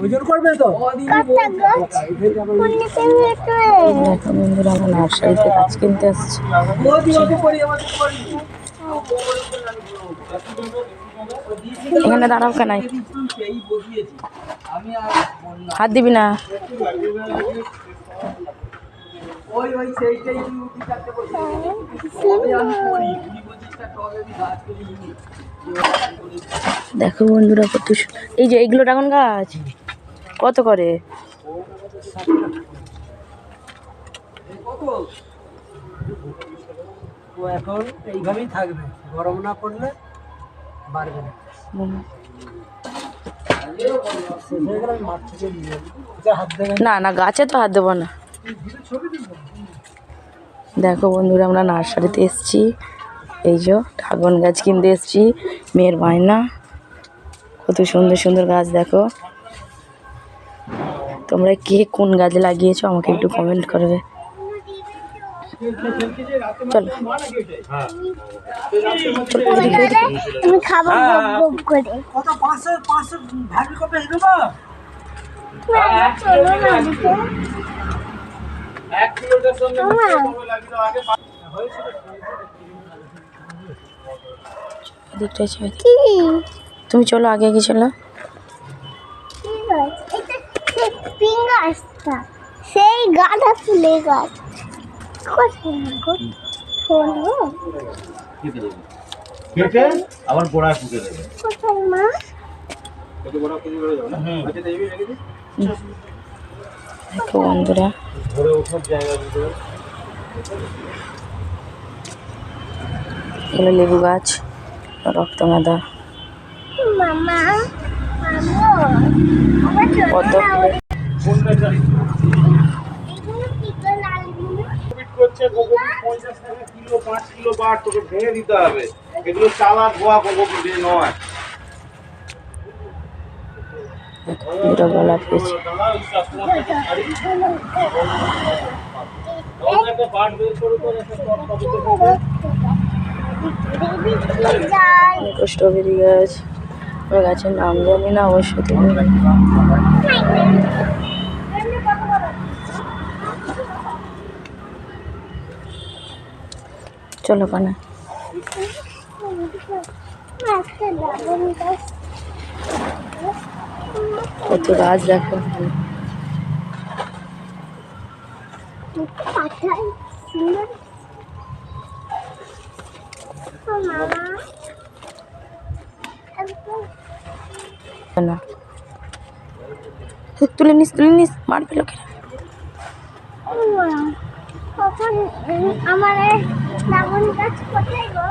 ওজন করবে তো? বন্ধুরা আমরা নার্সারিতে গাছ কিনতে আসছি এখানে দাঁড়াও কেন হাত দিবি না? ওই ওই সেইটাই। দেখো বন্ধুরা কত এই যে এইগুলো ড্রাগন গাছ। কত করে? ও এখন এইভাবেই থাকবে। গরম না পড়লে বাড়বে না। না। না গাছে তো হাত দেবো না। দেখো বন্ধুরা আমরা নার্সারিতে এসেছি। এই যে ড্রাগন গাছ কিনতে এসেছি মেয়ের বায়না। কত সুন্দর সুন্দর গাছ দেখো। তোমরা কে কোন গাছ লাগিয়েছো আমাকে একটু কমেন্ট করবে। চলো। আমি খাব দিই। কি? তুমি চলো আগে আগে চলো। সেই গাঁদা ফুলের গাছ। কেটে আবার গোড়ায় ফুটে দেবে। মা? বন্ধুরা। এগুলো লেবু গাছ। রক্তমাদা। মামা পদ্ম গোলাপ গাছ স্ট্রবেরি গাছ। ওই গাছের নাম জানি না অবশ্য তুমি চলো কানে কত গাছ দেখো। সুন্দর না। তুলে নিস তুলে নিস মারবে লোকেরা আমার গাছ কোথায় গো?